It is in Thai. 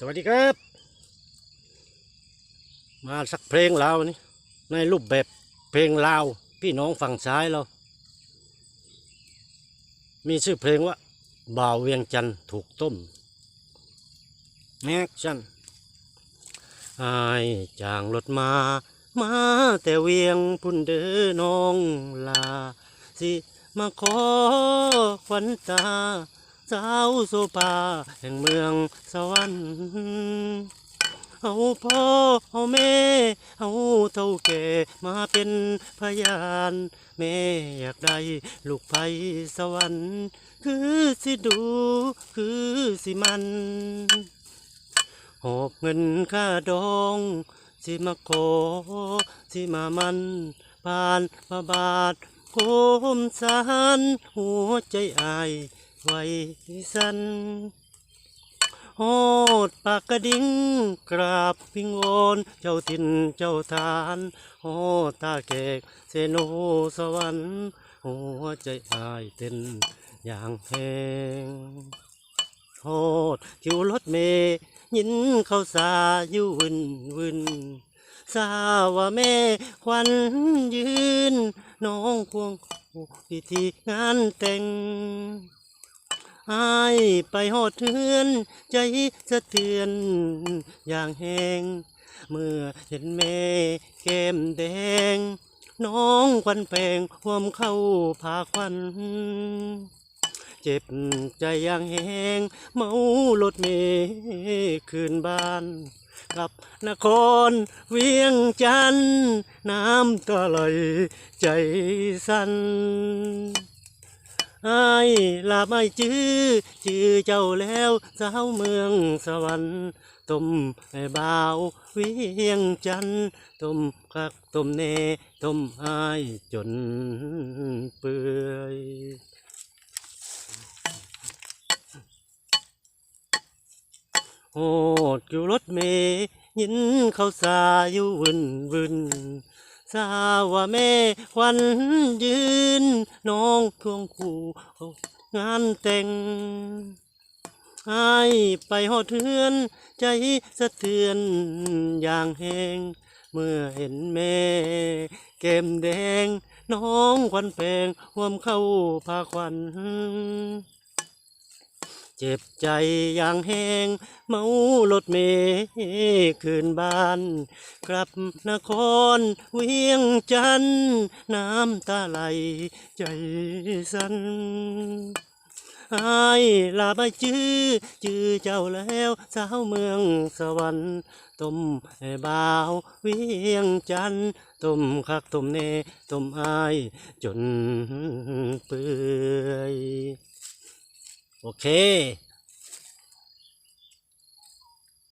สวัสดีครับ มาสักเพลงลาวนี่ในรูปแบบเพลงลาวพี่น้องฝั่งซ้ายเรา มีชื่อเพลงว่าบ่าวเวียงจันทร์ถูกต้มแอคชั่นไอจางรถมา มาแต่เวียงพุ่นเด้อน้องลาสิมาขอขวัญตา สาวโซภาแห่งเมืองสวรรค์เอาพ่อเอาแม่เอาเท่าแก่มาเป็นพยานแม่อยากได้ลูกไฟสวรรค์ คือสิดูคือสิมันหอบเงินค่าดองสิมาขอสิมามันปานมาบาทโคมสารหัวใจอาย ไว้สันโหดปากกระดิ่งกราบวิงวอนเจ้าถิ่นเจ้าทานโหดตาแขกเซโนสวรรค์หัวใจอายเต้นอย่างแหงโหดคิวรถเมย์ยินเขาสาอยู่วินวินสาว่าแม่ควันยืน น้องควงพิธีงานแต่ง อายไปหอดเทือนใจสะเทือนอย่างแหงเมื่อเห็นแม่แก้มแดง น้องควันแปงห่วมเข้าพาควันเจ็บใจอย่างแหงเมารถเมย์คืนบ้านกลับนครเวียงจันทน์น้ำตาไหลใจสั่น ไอ้ลาไม่จื้อจื้อเจ้าแล้วสาวเมืองสวรรค์ต้มให้บ่าวเวียงจันต้มคักต้มเนต้มไอ้จนเปื่อยโหดอยู่รถเมย์ยินเขาสาอยู่วึนวึน สาวแม่ควันยืน น้องทวงคู่งานแต่งไอ้ไปหอดเทือน ใจสะเทือนอย่างแหงเมื่อเห็นแม่ เกมแดง น้องควันแปงห่วมเข้าพาควัน เจ็บใจอย่างแห้งเมารถเมย์คืนบ้าน กลับนครเวียงจันน้ำตาไหลใจสั่นไอ้ายลาไปจื้อจื้อเจ้าแล้วสาวเมืองสวรรค์ต้มให้บ่าวเวียงจันต้มคักต้มเนต้มไอายจนเปื่อย โอเค